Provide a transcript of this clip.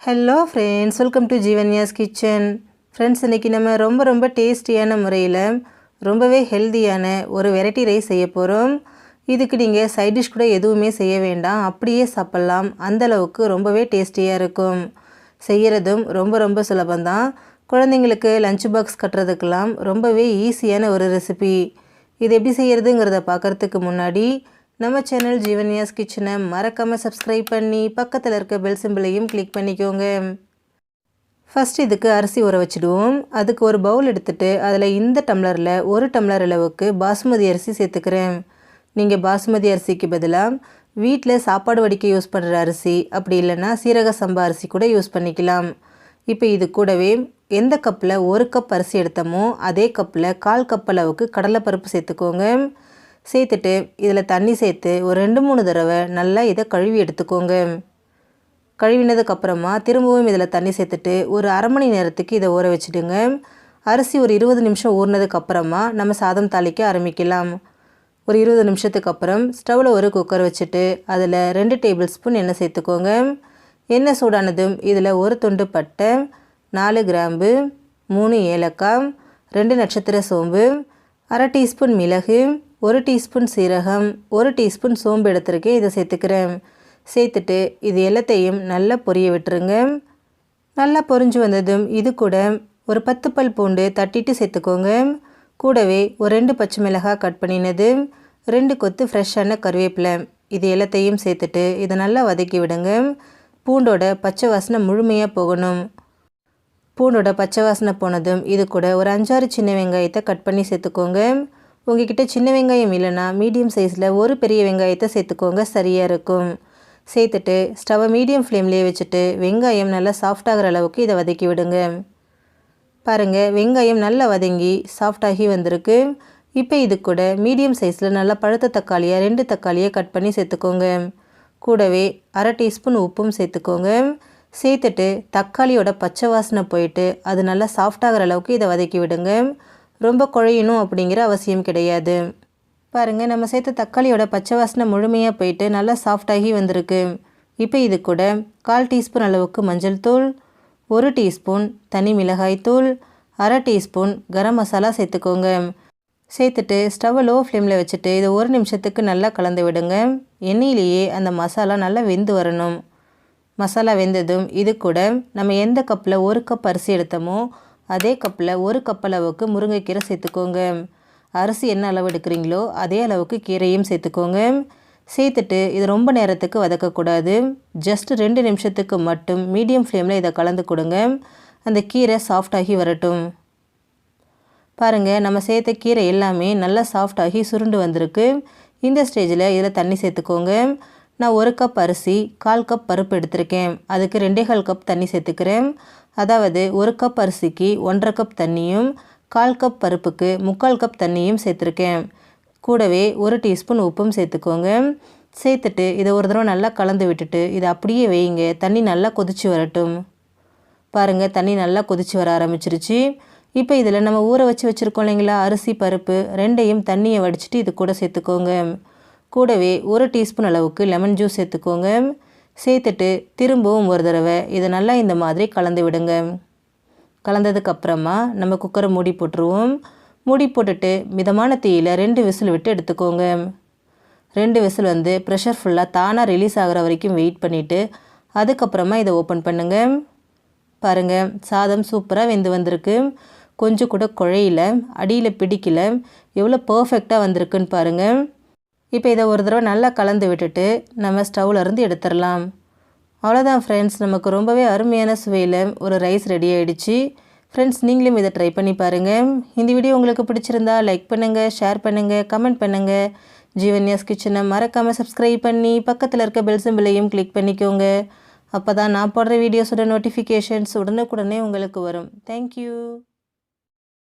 Hello friends welcome to Jeevanya's kitchen friends இன்றைக்கி நம்ம ரொம்ப ரொம்ப டேஸ்டியான முறையில் ரொம்பவே ஹெல்தியான ஒரு வெரைட்டி ரைஸ் செய்ய போகிறோம் இதுக்கு நீங்கள் சைட் டிஷ் கூட எதுவுமே செய்ய வேண்டாம். அப்படியே சாப்பிட்லாம். அந்தளவுக்கு ரொம்பவே டேஸ்டியாக இருக்கும். செய்கிறதும் ரொம்ப ரொம்ப சுலபந்தான் குழந்தைங்களுக்கு லஞ்ச் பாக்ஸ் கட்டுறதுக்கெல்லாம் ரொம்பவே ஈஸியான ஒரு ரெசிபி இது எப்படி செய்கிறதுங்கிறத பார்க்குறதுக்கு முன்னாடி நம்ம சேனல் ஜீவன்யாஸ் கிச்சனை மறக்காமல் சப்ஸ்கிரைப் பண்ணி பக்கத்தில் இருக்க பெல் சிம்பிளையும் கிளிக் பண்ணிக்கோங்க. ஃபஸ்ட் இதுக்கு அரிசி ஊற வச்சுடுவோம். அதுக்கு ஒரு பவுல் எடுத்துகிட்டு அதில் இந்த டம்ளரில் ஒரு டம்ளர் அளவுக்கு பாசுமதி அரிசி சேர்த்துக்கிறேன். நீங்கள் பாசுமதி அரிசிக்கு பதிலாக வீட்டில் சாப்பாடு வடிக்க யூஸ் பண்ணுற அரிசி அப்படி இல்லைன்னா சீரக சம்பா அரிசி கூட யூஸ் பண்ணிக்கலாம். இப்போ இது கூடவே எந்த கப்பில் ஒரு கப் அரிசி எடுத்தோமோ அதே கப்பில் கால் கப் அளவுக்கு கடலைப்பருப்பு சேர்த்துக்கோங்க. சேர்த்துட்டு இதில் தண்ணி சேர்த்து ஒரு ரெண்டு மூணு தடவை நல்லா இதை கழுவி எடுத்துக்கோங்க. கழுவினதுக்கப்புறமா திரும்பவும் இதில் தண்ணி சேர்த்துட்டு ஒரு அரை மணி நேரத்துக்கு இதை ஊற வச்சுடுங்க. அரிசி ஒரு இருபது நிமிஷம் ஊறினதுக்கப்புறமா நம்ம சாதம் தாளிக்க ஆரம்பிக்கலாம். ஒரு இருபது நிமிஷத்துக்கு அப்புறம் ஸ்டவ்வில் ஒரு குக்கர் வச்சுட்டு அதில் ரெண்டு டேபிள் ஸ்பூன் எண்ணெய் சேர்த்துக்கோங்க. எண்ணெய் சூடானதும் இதில் ஒரு துண்டு பட்டை நாலு கிராம்பு மூணு ஏலக்காய் ரெண்டு நட்சத்திர சோம்பு அரை டீஸ்பூன் மிளகு ஒரு டீஸ்பூன் சீரகம் ஒரு டீஸ்பூன் சோம்பு எடுத்துருக்கேன். இதை சேர்த்துக்கிறேன். சேர்த்துட்டு இது எல்லாத்தையும் நல்லா பொரிய விட்டுருங்க. நல்லா பொரிஞ்சு வந்ததும் இது கூட ஒரு பத்து பல் பூண்டு தட்டிட்டு சேர்த்துக்கோங்க. கூடவே ஒரு ரெண்டு பச்சை மிளகாய் கட் பண்ணினது ரெண்டு கொத்து ஃப்ரெஷ்ஷான கருவேப்பிலை. இது எல்லாத்தையும் சேர்த்துட்டு இதை நல்லா வதக்கி விடுங்க. பூண்டோட பச்சை வாசனை முழுமையாக போகணும். பூண்டோட பச்சை வாசனை போனதும் இது கூட ஒரு அஞ்சாறு சின்ன வெங்காயத்தை கட் பண்ணி சேர்த்துக்கோங்க. உங்ககிட்ட சின்ன வெங்காயம் இல்லைன்னா மீடியம் சைஸில் ஒரு பெரிய வெங்காயத்தை சேர்த்துக்கோங்க சரியாக இருக்கும். சேர்த்துட்டு ஸ்டவ்வை மீடியம் ஃப்ளேம்லேயே வச்சுட்டு வெங்காயம் நல்லா சாஃப்டாகிற அளவுக்கு இதை வதக்கி விடுங்க. பாருங்கள் வெங்காயம் நல்லா வதங்கி சாஃப்டாகி வந்திருக்கு. இப்போ இது கூட மீடியம் சைஸில் நல்லா பழுத்த தக்காளியாக ரெண்டு தக்காளியை கட் பண்ணி சேர்த்துக்கோங்க. கூடவே அரை டீஸ்பூன் உப்பும் சேர்த்துக்கோங்க. சேர்த்துட்டு தக்காளியோட பச்சை வாசனை போயிட்டு அது நல்லா சாஃப்டாகிற அளவுக்கு இதை வதக்கி விடுங்க. ரொம்ப குழையணும் அப்படிங்கிற அவசியம் கிடையாது. பாருங்கள் நம்ம சேர்த்த தக்காளியோட பச்சை வாசனை முழுமையாக போயிட்டு நல்லா சாஃப்டாகி வந்திருக்கு. இப்போ இது கூட கால் டீஸ்பூன் அளவுக்கு மஞ்சள் தூள் ஒரு டீஸ்பூன் தனி மிளகாய் தூள் அரை டீஸ்பூன் கரம் மசாலா சேர்த்துக்கோங்க. சேர்த்துட்டு ஸ்டவ்வை லோ ஃப்ளேமில் வச்சுட்டு இதை ஒரு நிமிஷத்துக்கு நல்லா கலந்து விடுங்க. எண்ணெயிலேயே அந்த மசாலா நல்லா வெந்து வரணும். மசாலா வெந்ததும் இது கூட நம்ம எந்த கப்பில் ஒரு கப் அரிசி எடுத்தோமோ அதே கப்பில் ஒரு கப் அளவுக்கு முருங்கைக்கீரை சேர்த்துக்கோங்க. அரிசி என்ன அளவு எடுக்கிறீங்களோ அதே அளவுக்கு கீரையும் சேர்த்துக்கோங்க. சேர்த்துட்டு இது ரொம்ப நேரத்துக்கு வதக்கக்கூடாது. ஜஸ்ட் ரெண்டு நிமிஷத்துக்கு மட்டும் மீடியம் ஃப்ளேமில் இதை கலந்து கொடுங்க. அந்த கீரை சாஃப்டாகி வரட்டும். பாருங்கள் நம்ம சேர்த்த கீரை எல்லாமே நல்லா சாஃப்டாகி சுருண்டு வந்திருக்கு. இந்த ஸ்டேஜில் இதில் தண்ணி சேர்த்துக்கோங்க. நான் ஒரு கப் அரிசி கால் கப் பருப்பு எடுத்திருக்கேன். அதுக்கு ரெண்டே கால் கப் தண்ணி சேர்த்துக்கிறேன். அதாவது ஒரு கப் அரிசிக்கு ஒன்றரை கப் தண்ணியும் கால் கப் பருப்புக்கு முக்கால் கப் தண்ணியும் சேர்த்துருக்கேன். கூடவே ஒரு டீஸ்பூன் உப்பும் சேர்த்துக்கோங்க. சேர்த்துட்டு இதை ஒரு தடவை நல்லா கலந்து விட்டுட்டு இதை அப்படியே வைங்க தண்ணி நல்லா கொதிச்சு வரட்டும். பாருங்கள் தண்ணி நல்லா கொதிச்சு வர ஆரம்பிச்சிருச்சு. இப்போ இதில் நம்ம ஊற வச்சு வச்சுருக்கோம் இல்லைங்களா? அரிசி பருப்பு ரெண்டையும் தண்ணியை வடிச்சிட்டு இது கூட சேர்த்துக்கோங்க. கூடவே ஒரு டீஸ்பூன் அளவுக்கு லெமன் ஜூஸ் சேர்த்துக்கோங்க. சேர்த்துட்டு திரும்பவும் ஒரு தடவை இதை நல்லா இந்த மாதிரி கலந்து விடுங்க. கலந்ததுக்கப்புறமா நம்ம குக்கரை மூடி போட்டுருவோம். மூடி போட்டுட்டு மிதமான தீயில் ரெண்டு விசில் விட்டு எடுத்துக்கோங்க. ரெண்டு விசில் வந்து ப்ரெஷர் ஃபுல்லாக தானாக ரிலீஸ் ஆகிற வரைக்கும் வெயிட் பண்ணிவிட்டு அதுக்கப்புறமா இதை ஓப்பன் பண்ணுங்கள் பாருங்கள் சாதம் சூப்பராக வெந்து வந்திருக்கு. கொஞ்சம் கூட குழையில அடியில் பிடிக்கல. எவ்வளோ பர்ஃபெக்டாக வந்திருக்குன்னு பாருங்கள் இப்போ இதை ஒரு தடவை நல்லா கலந்து விட்டுட்டு நம்ம ஸ்டவ்லேருந்து எடுத்துடலாம். அவ்வளோதான் ஃப்ரெண்ட்ஸ் நமக்கு ரொம்பவே அருமையான சுவையில் ஒரு ரைஸ் ரெடி ஆகிடுச்சு ஃப்ரெண்ட்ஸ் நீங்களும் இதை ட்ரை பண்ணி பாருங்கள் இந்த வீடியோ உங்களுக்கு பிடிச்சிருந்தா லைக் பண்ணுங்கள் ஷேர் பண்ணுங்கள் கமெண்ட் பண்ணுங்கள் ஜீவன்யாஸ் கிச்சனை மறக்காமல் சப்ஸ்கிரைப் பண்ணி பக்கத்தில் இருக்க பெல் சிம்பிளையும் கிளிக் பண்ணிக்கோங்க. அப்போ தான் நான் போடுற வீடியோஸோட நோட்டிஃபிகேஷன்ஸ் உடனுக்குடனே உங்களுக்கு வரும். தேங்க்யூ